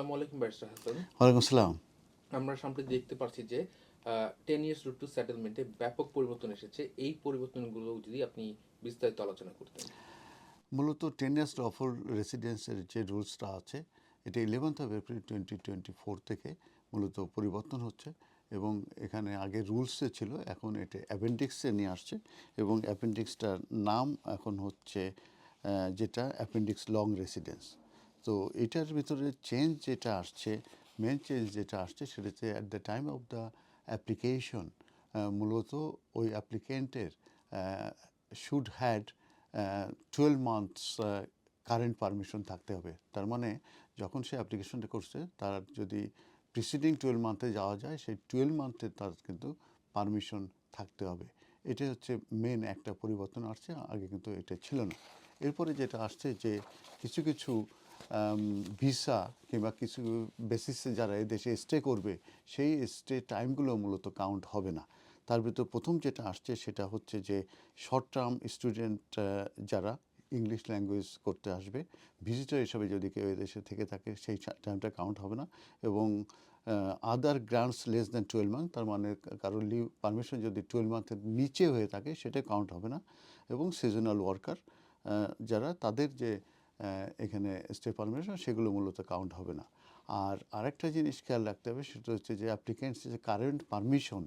আসসালামু আলাইকুম ব্যারিস্টার হাসান। ওয়ালাইকুম আসসালাম। আমরা সামনে দেখতে পাচ্ছি যে টেন ইয়ার্স রুট টু সেটেলমেন্টে ব্যাপক পরিবর্তন এসেছে। এই পরিবর্তনগুলো যদি আপনি বিস্তারিত আলোচনা করতেন। মূলত টেন ইয়ার্স অফর রেসিডেন্সের যে রুলসটা আছে এটা eleventh of April twenty twenty four থেকে মূলত পরিবর্তন হচ্ছে এবং এখানে আগে রুলসে ছিল এখন এটা অ্যাপেন্ডিক্সে নিয়ে আসছে এবং অ্যাপেন্ডিক্সটার নাম এখন হচ্ছে যেটা অ্যাপেন্ডিক্স লং রেসিডেন্স তো এটার ভিতরে চেঞ্জ যেটা আসছে মেন চেঞ্জ যেটা আসছে সেটা হচ্ছে at the time of the application মূলত ওই অ্যাপ্লিকেন্টের should had twelve months current permission থাকতে হবে। তার মানে যখন সে অ্যাপ্লিকেশনটা করছে, তার যদি প্রিসিডিং টুয়েলভ মান্থে যাওয়া যায়, সেই টুয়েলভ মান্থে তার কিন্তু পারমিশন থাকতে হবে। এটা হচ্ছে মেন একটা পরিবর্তন আসছে, আগে কিন্তু এটা ছিল না। এরপরে যেটা আসছে যে কিছু কিছু ভিসা কিংবা কিছু বেসিসে যারা এদেশে স্টে করবে, সেই স্টে টাইমগুলো মূলত কাউন্ট হবে না। তার ভিতর প্রথম যেটা আসছে সেটা হচ্ছে যে শর্ট টার্ম স্টুডেন্ট যারা ইংলিশ ল্যাঙ্গুয়েজ করতে আসবে ভিজিটার হিসাবে যদি কেউ এদেশে থেকে থাকে, সেই টাইমটা কাউন্ট হবে না। এবং other grants less than twelve month তার মানে কারোর লিভ পারমিশন যদি টুয়েলভ মান্থের নিচে হয়ে থাকে, সেটা কাউন্ট হবে না। এবং সিজনাল ওয়ার্কার যারা তাদের যে এখানে স্টে পারমিশন সেগুলো মূলত কাউন্ট হবে না। আর আরেকটা জিনিস খেয়াল রাখতে হবে, সেটা হচ্ছে যে অ্যাপ্লিকেন্টস যে কারেন্ট পারমিশন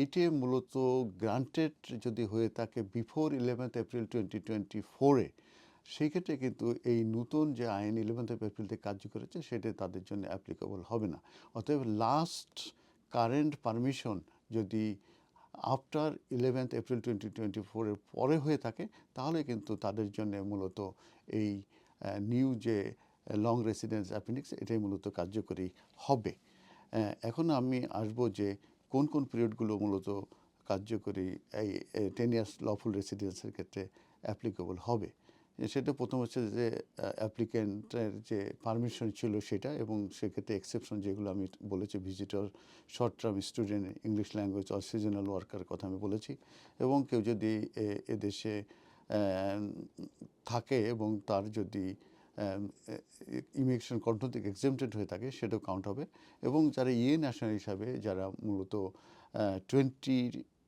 এইটি মূলত গ্রান্টেড যদি হয়ে থাকে before eleventh April twenty twenty ফোরে সেই ক্ষেত্রে কিন্তু এই নতুন যে আইন ইলেভেন্থ এপ্রিল থেকে কার্যকর হচ্ছে সেটা তাদের জন্য অ্যাপ্লিকেবল হবে না। অতএব লাস্ট কারেন্ট পারমিশন যদি after eleventh April twenty twenty ফোরের পরে হয়ে থাকে, তাহলে কিন্তু তাদের জন্য মূলত এই নিউ যে লং রেসিডেন্স অ্যাপেন্ডিক্স এটাই মূলত কার্যকরী হবে। এখন আমি আসব যে, কোন কোন পিরিয়ডগুলো মূলত কার্যকরী এই টেন ইয়ার্স লফুল রেসিডেন্সের ক্ষেত্রে অ্যাপ্লিকেবল হবে। সেটা প্রথম হচ্ছে যে অ্যাপ্লিকেন্টের যে পারমিশন ছিল সেটা এবং সেক্ষেত্রে এক্সেপশন যেগুলো আমি বলেছি visitor short term student English language or seasonal worker কথা আমি বলেছি। এবং কেউ যদি এদেশে থাকে এবং তার যদি ইমিগ্রেশন কন্ট্রোল থেকে এক্সেমটেড হয়ে থাকে, সেটাও কাউন্ট হবে। এবং যারা ইয়ে ন্যাশনাল হিসাবে, যারা মূলত টোয়েন্টি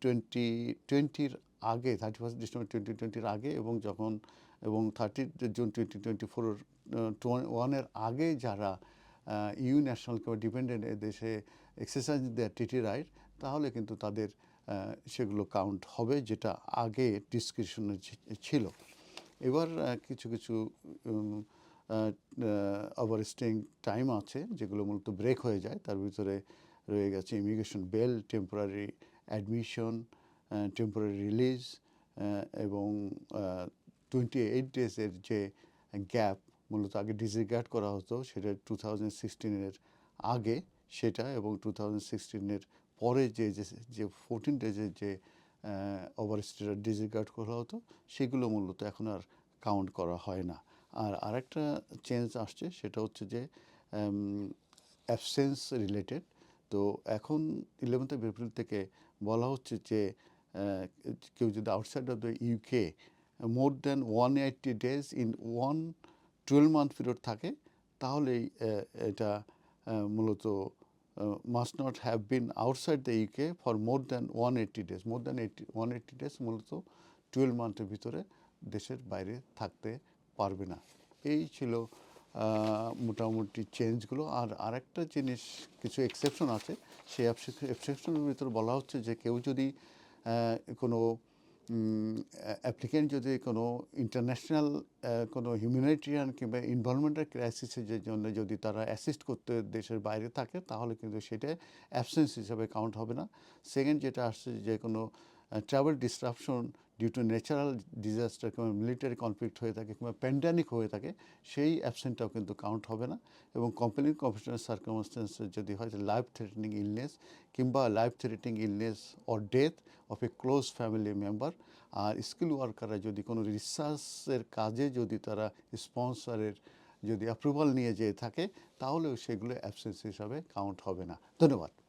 টোয়েন্টি টোয়েন্টির আগে থার্টি ফার্স্ট ডিসেম্বর টোয়েন্টি টোয়েন্টির আগে এবং যখন, এবং thirty June twenty twenty four ওয়ানের আগে যারা ইউ ন্যাশনাল কিংবা ডিপেন্ডেন্ট দেশে এক্সারসাইজ দেয় টিটি রাইট তাহলে কিন্তু তাদের সেগুলো কাউন্ট হবে যেটা আগে ডিসক্রিপশনে ছিল। এবার কিছু কিছু স্টেইং টাইম আছে যেগুলো মূলত ব্রেক হয়ে যায়। তার ভিতরে রয়ে গেছে immigration bail temporary admission temporary release এবং টোয়েন্টি এইট ডেজের যে গ্যাপ মূলত আগে ডিসরিগার্ড করা হতো, সেটা টু থাউজেন্ড সিক্সটিনের আগে। সেটা এবং টু থাউজেন্ড সিক্সটিনের পরে যে, যে- ফোরটিন ডেজের যে ওভার স্টেটার ডিসরিগার্ড করা হতো, সেগুলো মূলত এখন আর কাউন্ট করা হয় না। আর আরেকটা চেঞ্জ আসছে, সেটা হচ্ছে যে অ্যাবসেন্স রিলেটেড তো এখন ইলেভেন্থ অফ এপ্রিল থেকে বলা হচ্ছে যে কেউ যদি outside of the UK more than one eighty days in one twelve month period থাকে, তাহলেই এটা মূলত not have been outside the UK for more than one eighty days more than eighty one eighty days মূলত twelve মান্থের ভিতরে দেশের বাইরে থাকতে পারবে না। এই ছিল মোটামুটি চেঞ্জগুলো আর আরেকটা জিনিস, কিছু এক্সেপশন আছে। সেই এক্সেপশনের ভিতরে বলা হচ্ছে যে কেউ যদি কোনো অ্যাপ্লিকেন্ট যদি কোনো ইন্টারন্যাশনাল কোনো হিউম্যানিটেরিয়ান কিংবা ইনভলভমেন্টাল ক্রাইসিসের জন্য যদি তারা অ্যাসিস্ট করতে দেশের বাইরে থাকে, তাহলে কিন্তু সেটা অ্যাবসেন্স হিসাবে কাউন্ট হবে না। সেকেন্ড যেটা আসছে যে কোনো travel disruption due to natural disaster কিংবা মিলিটারি কনফ্লিক্ট হয়ে থাকে কিংবা প্যান্ডামিক হয়ে থাকে, সেই অ্যাবসেন্টটাও কিন্তু কাউন্ট হবে না। এবং কোম্পানির কম্পিউটার সার্কামস্টেন্সেস যদি হয় লাইফ থ্রেটেনিং ইলনেস কিংবা life threatening illness or death of a close family member R skill ওয়ার্কাররা যদি কোনো রিসার্চের কাজে যদি তারা স্পন্সরের যদি অ্যাপ্রুভাল নিয়ে যেয়ে থাকে, তাহলেও সেগুলো অ্যাবসেন্স হিসাবে কাউন্ট হবে না। ধন্যবাদ।